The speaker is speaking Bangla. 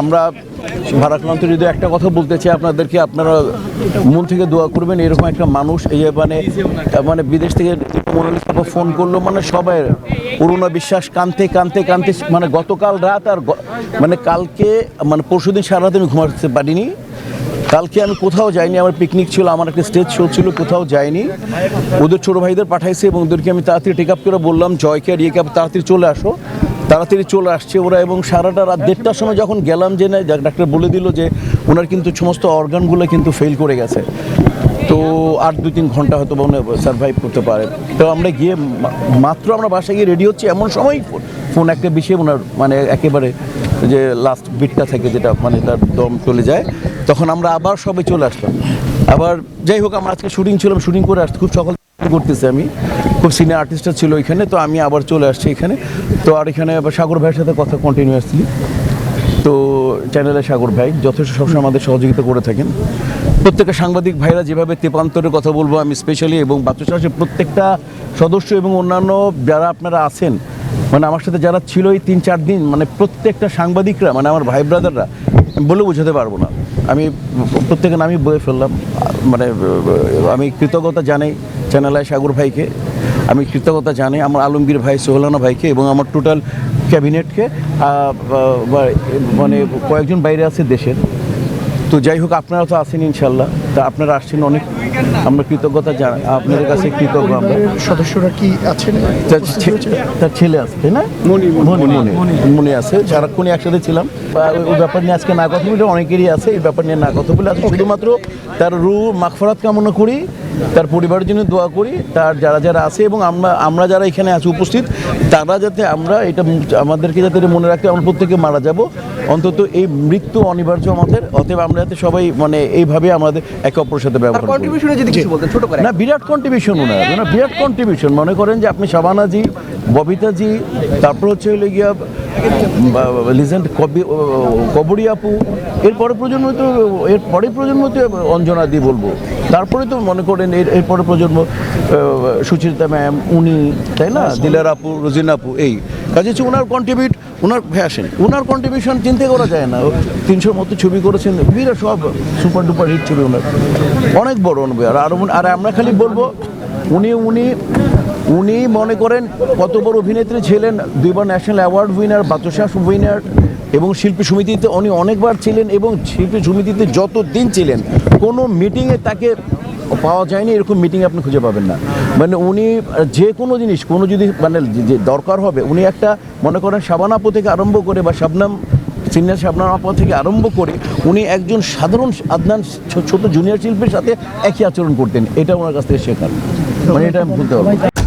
আমরা ভারাক্রান্ত যদি একটা কথা বলতে চাই আপনাদেরকে, আপনারা মন থেকে দোয়া করবেন, এরকম একটা মানুষ, এই মানে মানে বিদেশ থেকে ফোন করল মানে সবাই অরুণা বিশ্বাস কানতে কানতে কানতে মানে গতকাল রাত আর মানে কালকে মানে পরশুদিন সারা রাত আমি ঘুমাতে পারিনি। কালকে আমি কোথাও যাইনি, আমার পিকনিক ছিল, আমার একটা স্টেজ শো ছিল, কোথাও যাইনি। ওদের ছোটো ভাইদের পাঠাইছে এবং ওদেরকে আমি তাড়াতাড়ি টেক আপ করে বললাম, জয়কে আর ইয়েকে তাড়াতাড়ি চলে আসো। তাড়াতাড়ি চলে আসছে ওরা এবং সারাটা রাত দেড়টার সময় যখন গেলাম যে না ডাক্তার বলে দিল যে ওনার কিন্তু সমস্ত অর্গানগুলো কিন্তু ফেল করে গেছে। তো আর দু তিন ঘণ্টা হয়তো মনে সার্ভাইভ করতে পারে। তো আমরা গিয়ে মাত্র আমরা বাসায় গিয়ে রেডি হচ্ছি, এমন সময় ফোন একটা বিষয়ে ওনার মানে একেবারে যে লাস্ট বিটটা থাকে যেটা মানে তার দম চলে যায়, তখন আমরা আবার সবাই চলে আসলাম। আবার যাই হোক, আমরা আজকে শুটিং ছিলাম শুটিং করে আসতে খুব সকাল করতেছি আমি। খুব সিনিয়র আর্টিস্টরা ছিল এখানে, তো আমি আবার চলে আসছি এখানে। তো আর এখানে সাগর ভাইয়ের সাথে কথা কন্টিনিউয়াসলি তো চ্যানেলে সাগর ভাই, যথেষ্ট সবসময় আমাদের সহযোগিতা করে থাকেন। প্রত্যেকটা সাংবাদিক ভাইরা যেভাবে তেপান্তরের কথা বলব, আমি স্পেশালি এবং বাচ্চাশাসের প্রত্যেকটা সদস্য এবং অন্যান্য যারা আপনারা আছেন মানে আমার সাথে যারা ছিল এই তিন চার দিন মানে প্রত্যেকটা সাংবাদিকরা মানে আমার ভাই ব্রাদাররা বলে বোঝাতে পারব না। আমি প্রত্যেকের নামই বয়ে ফেললাম মানে আমি কৃতজ্ঞতা জানাই। চ্যানেলে সাগর ভাইকে। আমি কৃতজ্ঞতা জানাই আমার আলমগীর ভাই সোহলানা ভাইকে এবং আমার টোটাল ক্যাবিনেটকে মানে কয়েকজন বাইরে আছে দেশের। তো যাই হোক আপনারা তো আসেন ইনশাল্লাহ। তা আপনারা আসছেন অনেক আমরা কৃতজ্ঞতা জানাই। আপনাদের কাছে কৃতজ্ঞ আমরা। সদস্যরা কি আছেন? তার ছেলে আছে তাই না? মনি মনি মনি আছে। সারাক্ষণই একসাথে ছিলাম। ওই- ব্যাপার নিয়ে আজকে না কথা বলে অনেকেরই আছে এই ব্যাপার নিয়ে না কথা বলে। আজকে শুধুমাত্র তার রু মাগফরাত কামনা করি। তার পরিবারের জন্য দোয়া করি তার যারা যারা আছে এবং আমরা আমরা যারা এখানে আছি উপস্থিত তারা যাতে আমরা এটা আমাদেরকে যাতে মনে রাখতে আমরা প্রত্যেকে মারা যাব। অন্তত এই মৃত্যু অনিবার্য আমাদের অতএব আমরা যাতে সবাই মানে এইভাবে আমাদের একে অপরের সাথে ব্যবহার করি। না বিরাট কন্ট্রিবিউশন ওনার ওনার বিরাট কন্ট্রিবিউশন মনে করেন যে আপনি শাবানাজি ববিতাজি তারপর হচ্ছে হলে গিয়া লিজেন্ড কবি কবরী আপু এরপরে প্রজন্ম তো এরপরে প্রজন্ম তো অঞ্জনা দি বলব। তারপরে তো মনে করেন এর এরপরে প্রজন্ম আহ, সুচিত্রা ম্যাম উনি তাই না? দিলার আপু রোজিনা আপু এই। কাজে হচ্ছে ওনার কন্ট্রিবিউট ওনার ফ্যাশন ওনার কন্ট্রিবিউশন চিন্তা করা যায় না। তিনশোর মতো ছবি করেছেন বিরাট সব সুপার ডুপার হিট ছবি ওনার অনেক বড় অনুভব আর আরও আর আমরা খালি বলব উনি উনি উনি মনে করেন কত বড় অভিনেত্রী ছিলেন দুইবার national award winner Bachsas winner এবং শিল্পী সমিতিতে উনি অনেকবার ছিলেন এবং শিল্পী সমিতিতে যত দিন ছিলেন, কোনো মিটিংয়ে তাকে পাওয়া যায়নি, এরকম মিটিং আপনি খুঁজে পাবেন না। মানে উনি, যে কোনো জিনিস, কোনো যদি মানে যে দরকার হবে, উনি একটা, মনে করেন সাবানাপু থেকে আরম্ভ করে বা শাবনাম সিনিয়র শাবনাম আপা থেকে আরম্ভ করে উনি একজন সাধারণ আদনান ছোট জুনিয়র শিল্পীর সাথে একই আচরণ করতেন। এটা ওনার কাছ থেকে শেখার। মানে এটা আমি বলতে হবে